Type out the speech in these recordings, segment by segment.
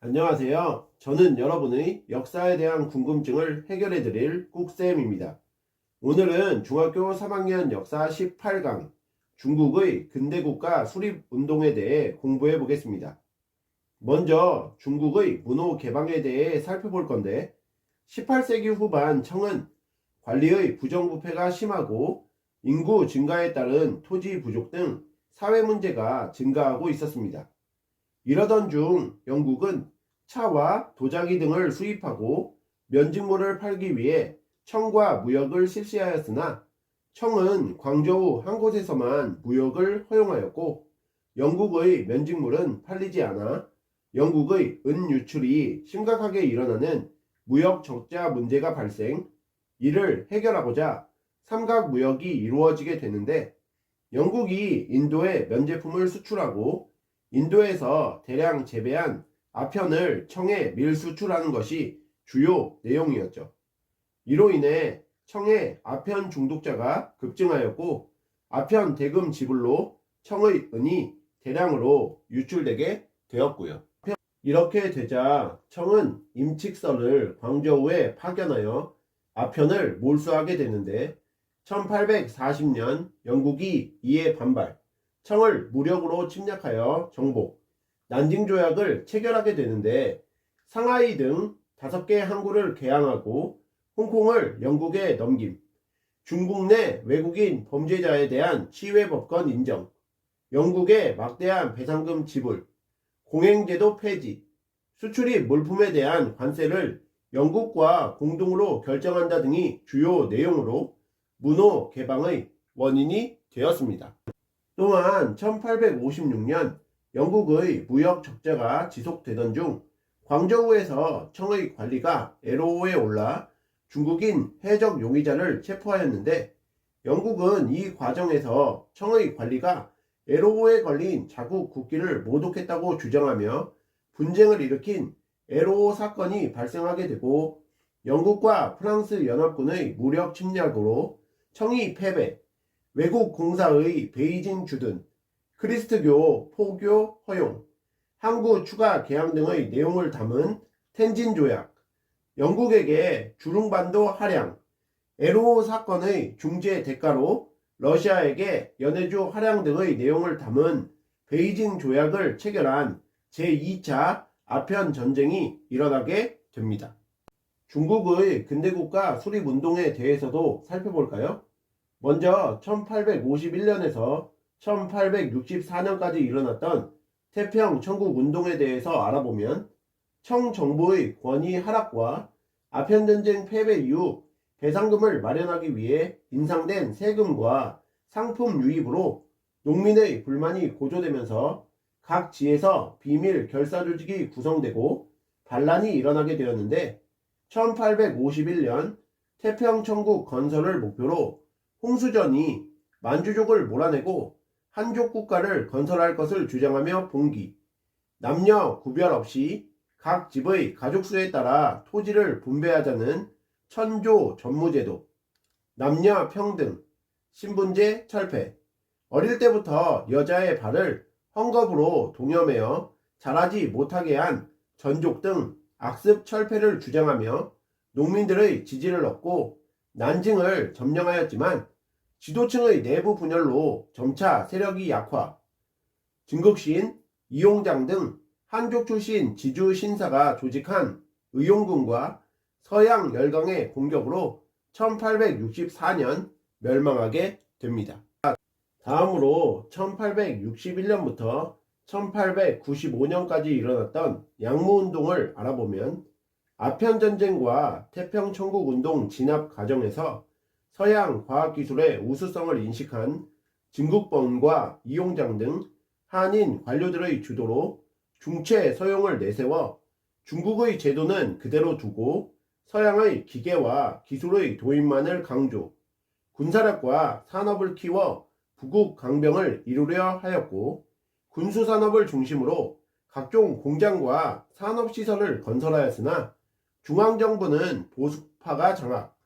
안녕하세요. 저는 여러분의 역사에 대한 궁금증을 해결해 드릴 꾹쌤입니다. 오늘은 중학교 3학년 역사 18강 중국의 근대 국가 수립 운동에 대해 공부해 보겠습니다. 먼저 중국의 문호 개방에 대해 살펴볼 건데 18세기 후반 청은 관리의 부정부패가 심하고 인구 증가에 따른 토지 부족 등 사회 문제가 증가하고 있었습니다. 이러던 중 영국은 차와 도자기 등을 수입하고 면직물을 팔기 위해 청과 무역을 실시하였으나 청은 광저우 한 곳에서만 무역을 허용하였고 영국의 면직물은 팔리지 않아 영국의 은 유출이 심각하게 일어나는 무역 적자 문제가 발생 이를 해결하고자 삼각 무역이 이루어지게 되는데 영국이 인도에 면제품을 수출하고 인도에서 대량 재배한 아편을 청에 밀수출하는 것이 주요 내용이었죠. 이로 인해 청의 아편 중독자가 급증하였고 아편 대금 지불로 청의 은이 대량으로 유출되게 되었고요. 이렇게 되자 청은 임칙서를 광저우에 파견하여 아편을 몰수하게 되는데 1840년 영국이 이에 반발, 청을 무력으로 침략하여 정복, 난징 조약을 체결하게 되는데 상하이 등 다섯 개 항구를 개항하고 홍콩을 영국에 넘김, 중국 내 외국인 범죄자에 대한 치외법권 인정, 영국의 막대한 배상금 지불, 공행제도 폐지, 수출입 물품에 대한 관세를 영국과 공동으로 결정한다 등이 주요 내용으로 문호 개방의 원인이 되었습니다. 또한 1856년 영국의 무역 적자가 지속되던 중 광저우에서 청의 관리가 에로오에 올라 중국인 해적 용의자를 체포하였는데 영국은 이 과정에서 청의 관리가 에로오에 걸린 자국 국기를 모독했다고 주장하며 분쟁을 일으킨 에로오 사건이 발생하게 되고 영국과 프랑스 연합군의 무력 침략으로 청이 패배, 외국 공사의 베이징 주둔, 크리스트교 포교 허용, 항구 추가 개항 등의 내용을 담은 텐진 조약, 영국에게 주룽반도 할양, 에로오 사건의 중재 대가로 러시아에게 연해주 할양 등의 내용을 담은 베이징 조약을 체결한 제2차 아편 전쟁이 일어나게 됩니다. 중국의 근대국가 수립운동에 대해서도 살펴볼까요? 먼저 1851년에서 1864년까지 일어났던 태평 청국 운동에 대해서 알아보면 청 정부의 권위 하락과 아편 전쟁 패배 이후 배상금을 마련하기 위해 인상된 세금과 상품 유입으로 농민의 불만이 고조되면서 각 지에서 비밀 결사 조직이 구성되고 반란이 일어나게 되었는데 1851년 태평 청국 건설을 목표로 홍수전이 만주족을 몰아내고 한족 국가를 건설할 것을 주장하며 봉기, 남녀 구별 없이 각 집의 가족 수에 따라 토지를 분배하자는 천조 전무제도, 남녀 평등, 신분제 철폐, 어릴 때부터 여자의 발을 헝겊으로 동여매어 자라지 못하게 한 전족 등 악습 철폐를 주장하며 농민들의 지지를 얻고 난징을 점령하였지만 지도층의 내부 분열로 점차 세력이 약화, 증국신, 이용장 등 한족 출신 지주 신사가 조직한 의용군과 서양 열강의 공격으로 1864년 멸망하게 됩니다. 다음으로 1861년부터 1895년까지 일어났던 양무운동을 알아보면 아편전쟁과 태평천국운동 진압 과정에서 서양 과학기술의 우수성을 인식한 진국범과 이용장 등 한인 관료들의 주도로 중체 서용을 내세워 중국의 제도는 그대로 두고 서양의 기계와 기술의 도입만을 강조, 군사력과 산업을 키워 부국 강병을 이루려 하였고 군수산업을 중심으로 각종 공장과 산업시설을 건설하였으나 중앙정부는 보수파가 장악,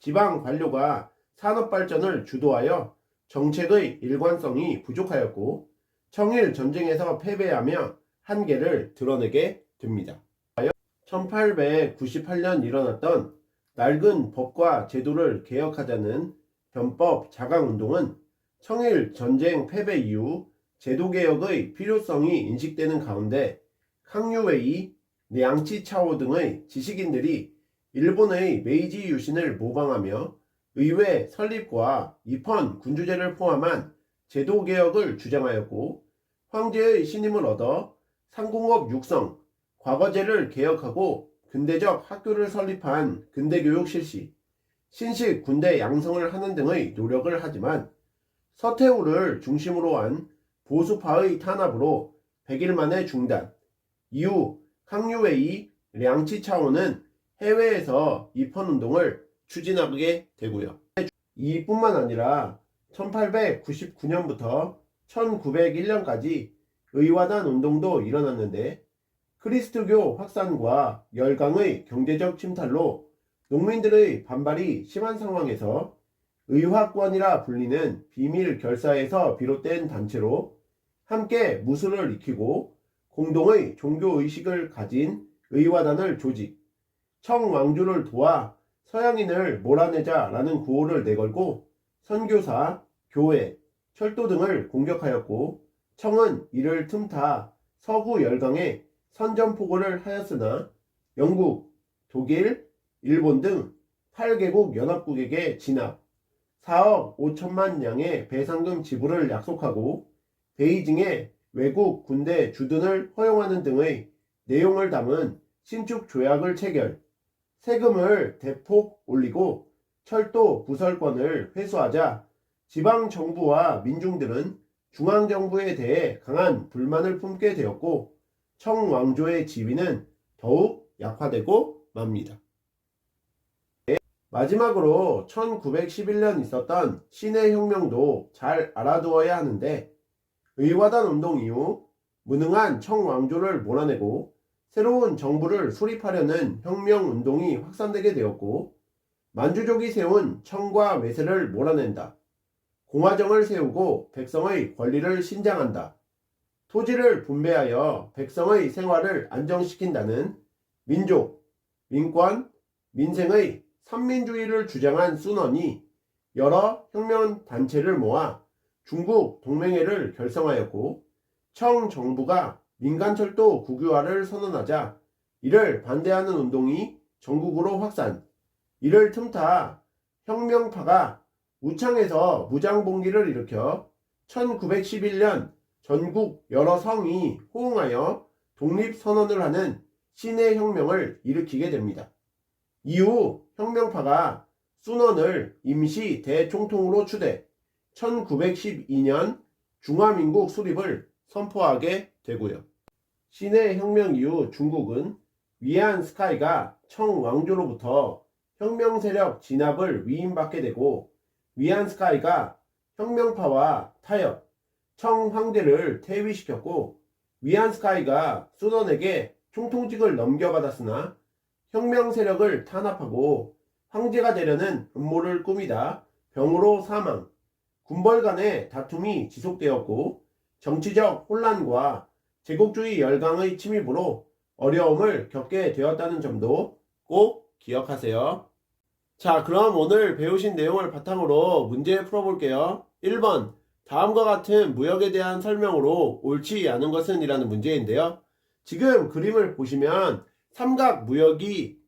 지방 관료가 산업 발전을 주도하여 정책의 일관성이 부족하였고 청일 전쟁에서 패배하며 한계를 드러내게 됩니다. 1898년 일어났던 낡은 법과 제도를 개혁하자는 변법 자강운동은 청일 전쟁 패배 이후 제도 개혁의 필요성이 인식되는 가운데 항유웨이, 량치차오 등의 지식인들이 일본의 메이지 유신을 모방하며 의회 설립과 입헌 군주제를 포함한 제도 개혁을 주장하였고 황제의 신임을 얻어 상공업 육성, 과거제를 개혁하고 근대적 학교를 설립한 근대교육 실시, 신식 군대 양성을 하는 등의 노력을 하지만 서태후를 중심으로 한 보수파의 탄압으로 100일 만에 중단, 이후 항유웨이, 량치 차오는 해외에서 입헌운동을 추진하게 되고요. 이뿐만 아니라 1899년부터 1901년까지 의화단 운동도 일어났는데 크리스트교 확산과 열강의 경제적 침탈로 농민들의 반발이 심한 상황에서 의화권이라 불리는 비밀 결사에서 비롯된 단체로 함께 무술을 익히고 공동의 종교 의식을 가진 의화단을 조직, 청왕주를 도와 서양인을 몰아내자라는 구호를 내걸고 선교사, 교회, 철도 등을 공격하였고 청은 이를 틈타 서구 열강에 선전포고를 하였으나 영국, 독일, 일본 등 8개국 연합국에게 진압, 4억 5천만 양의 배상금 지불을 약속하고 베이징에 외국 군대 주둔을 허용하는 등의 내용을 담은 신축 조약을 체결, 세금을 대폭 올리고 철도 부설권을 회수하자 지방 정부와 민중들은 중앙 정부에 대해 강한 불만을 품게 되었고 청왕조의 지위는 더욱 약화되고 맙니다. 마지막으로 1911년 있었던 신해 혁명도 잘 알아두어야 하는데 의화단 운동 이후 무능한 청왕조를 몰아내고 새로운 정부를 수립하려는 혁명 운동이 확산되게 되었고 만주족이 세운 청과 외세를 몰아낸다. 공화정을 세우고 백성의 권리를 신장한다. 토지를 분배하여 백성의 생활을 안정시킨다는 민족, 민권, 민생의 삼민주의를 주장한 순원이 여러 혁명 단체를 모아 중국 동맹회를 결성하였고 청 정부가 민간철도 국유화를 선언하자 이를 반대하는 운동이 전국으로 확산 이를 틈타 혁명파가 우창에서 무장봉기를 일으켜 1911년 전국 여러 성이 호응하여 독립선언을 하는 신의 혁명을 일으키게 됩니다. 이후 혁명파가 순원을 임시 대총통으로 추대 1912년 중화민국 수립을 선포하게 되고요. 신의 혁명 이후 중국은 위안 스카이가 청왕조로부터 혁명 세력 진압을 위임받게 되고 위안 스카이가 혁명파와 타협, 청황제를 퇴위시켰고 위안 스카이가 수돈에게 총통직을 넘겨받았으나 혁명 세력을 탄압하고 황제가 되려는 음모를 꾸미다 병으로 사망, 군벌 간의 다툼이 지속되었고 정치적 혼란과 제국주의 열강의 침입으로 어려움을 겪게 되었다는 점도 꼭 기억하세요. 자, 그럼 오늘 배우신 내용을 바탕으로 문제 풀어볼게요. 1번. 다음과 같은 무역에 대한 설명으로 옳지 않은 것은 이라는 문제인데요. 지금 그림을 보시면 삼각 무역이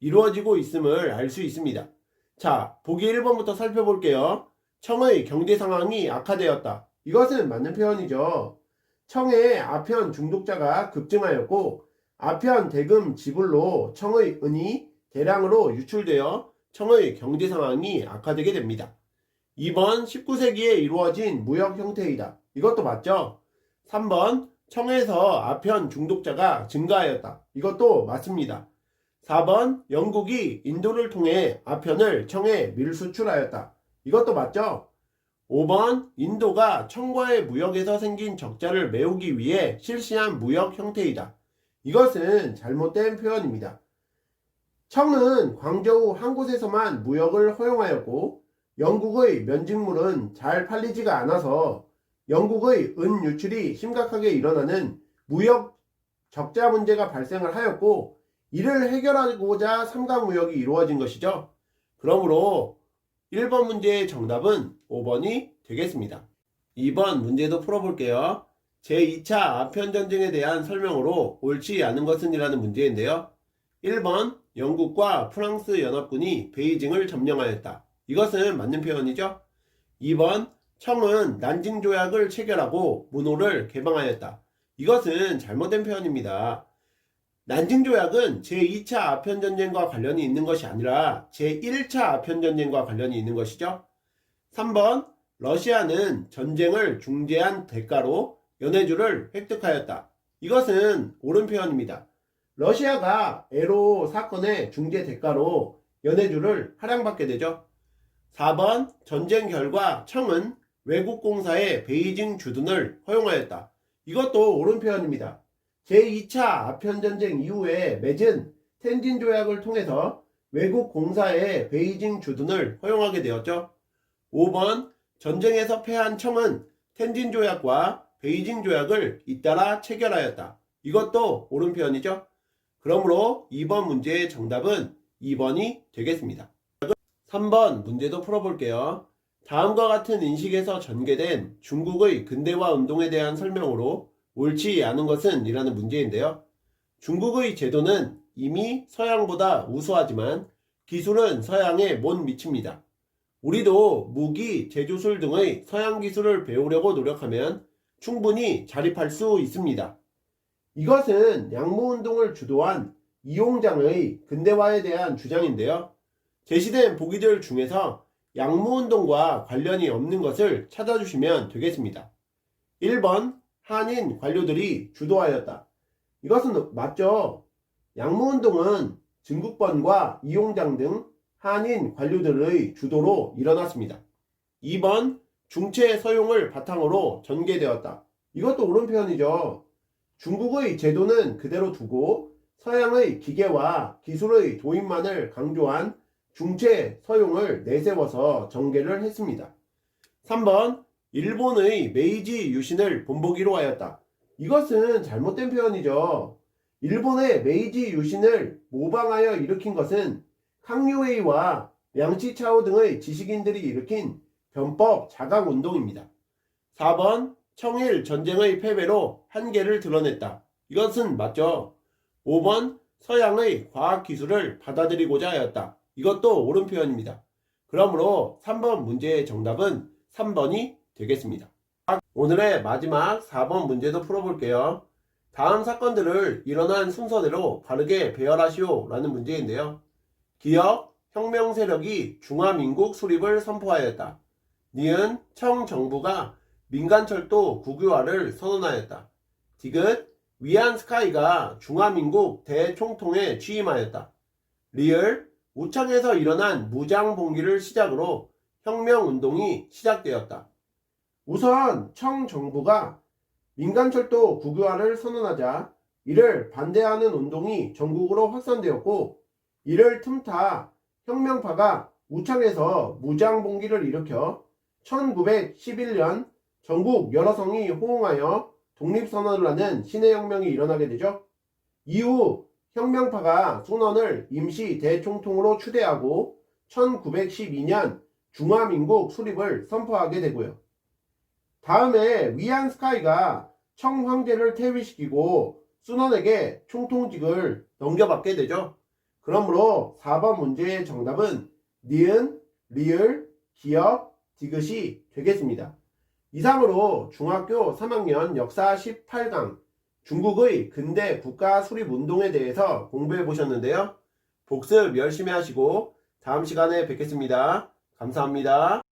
이루어지고 있음을 알 수 있습니다. 자, 보기 1번부터 살펴볼게요. 청의 경제 상황이 악화되었다. 이것은 맞는 표현이죠. 청의 아편 중독자가 급증하였고 아편 대금 지불로 청의 은이 대량으로 유출되어 청의 경제 상황이 악화되게 됩니다. 2번 19세기에 이루어진 무역 형태이다. 이것도 맞죠? 3번 청에서 아편 중독자가 증가하였다. 이것도 맞습니다. 4번 영국이 인도를 통해 아편을 청에 밀수출하였다. 이것도 맞죠? 5번 인도가 청과의 무역에서 생긴 적자를 메우기 위해 실시한 무역 형태이다. 이것은 잘못된 표현입니다. 청은 광저우 한 곳에서만 무역을 허용하였고 영국의 면직물은 잘 팔리지가 않아서 영국의 은 유출이 심각하게 일어나는 무역 적자 문제가 발생을 하였고 이를 해결하고자 삼각무역이 이루어진 것이죠. 그러므로 1번 문제의 정답은 5번이 되겠습니다. 2번 문제도 풀어볼게요. 제2차 아편전쟁에 대한 설명으로 옳지 않은 것은 이라는 문제인데요. 1번 영국과 프랑스 연합군이 베이징을 점령하였다. 이것은 맞는 표현이죠. 2번 청은 난징 조약을 체결하고 문호를 개방하였다. 이것은 잘못된 표현입니다. 난징 조약은 제2차 아편 전쟁과 관련이 있는 것이 아니라 제1차 아편 전쟁과 관련이 있는 것이죠. 3번 러시아는 전쟁을 중재한 대가로 연해주를 획득하였다. 이것은 옳은 표현입니다. 러시아가 에로 사건의 중재 대가로 연해주를 할양받게 되죠. 4번 전쟁 결과 청은 외국 공사의 베이징 주둔을 허용하였다. 이것도 옳은 표현입니다. 제2차 아편전쟁 이후에 맺은 텐진 조약을 통해서 외국 공사의 베이징 주둔을 허용하게 되었죠. 5번 전쟁에서 패한 청은 텐진 조약과 베이징 조약을 잇따라 체결하였다. 이것도 옳은 표현이죠. 그러므로 2번 문제의 정답은 2번이 되겠습니다. 3번 문제도 풀어볼게요. 다음과 같은 인식에서 전개된 중국의 근대화 운동에 대한 설명으로 옳지 않은 것은 이라는 문제인데요. 중국의 제도는 이미 서양보다 우수하지만 기술은 서양에 못 미칩니다. 우리도 무기, 제조술 등의 서양 기술을 배우려고 노력하면 충분히 자립할 수 있습니다. 이것은 양모운동을 주도한 이용장의 근대화에 대한 주장인데요. 제시된 보기들 중에서 양모운동과 관련이 없는 것을 찾아주시면 되겠습니다. 1번 한인 관료들이 주도하였다. 이것은 맞죠. 양모운동은 증국번과 이용장 등 한인 관료들의 주도로 일어났습니다. 2번 중체 서용을 바탕으로 전개되었다. 이것도 옳은 표현이죠. 중국의 제도는 그대로 두고 서양의 기계와 기술의 도입만을 강조한 중체 서용을 내세워서 전개를 했습니다. 3번 일본의 메이지 유신을 본보기로 하였다. 이것은 잘못된 표현이죠. 일본의 메이지 유신을 모방하여 일으킨 것은 캉유웨이와 양치차오 등의 지식인들이 일으킨 변법 자각 운동입니다. 4번 청일 전쟁의 패배로 한계를 드러냈다. 이것은 맞죠. 5번 서양의 과학 기술을 받아들이고자 하였다. 이것도 옳은 표현입니다. 그러므로 3번 문제의 정답은 3번이 되겠습니다. 오늘의 마지막 4번 문제도 풀어볼게요. 다음 사건들을 일어난 순서대로 바르게 배열하시오 라는 문제인데요. 기업, 혁명 세력이 중화민국 수립을 선포하였다. 니은 청 정부가 민간철도 국유화를 선언하였다. 디귿 위안 스카이가 중화민국 대총통에 취임하였다. 리을 우창에서 일어난 무장봉기를 시작으로 혁명운동이 시작되었다. 우선 청 정부가 민간철도 국유화를 선언하자 이를 반대하는 운동이 전국으로 확산되었고 이를 틈타 혁명파가 우창에서 무장봉기를 일으켜 1911년 전국 여러 성이 호응하여 독립선언을 하는 신해혁명이 일어나게 되죠. 이후 혁명파가 순원을 임시 대총통으로 추대하고 1912년 중화민국 수립을 선포하게 되고요. 다음에 위안 스카이가 청 황제를 퇴위시키고 순원에게 총통직을 넘겨받게 되죠. 그러므로 4번 문제의 정답은 니은, 리을, 기업, 디귿이 되겠습니다. 이상으로 중학교 3학년 역사 18강 중국의 근대 국가 수립 운동에 대해서 공부해 보셨는데요. 복습 열심히 하시고 다음 시간에 뵙겠습니다. 감사합니다.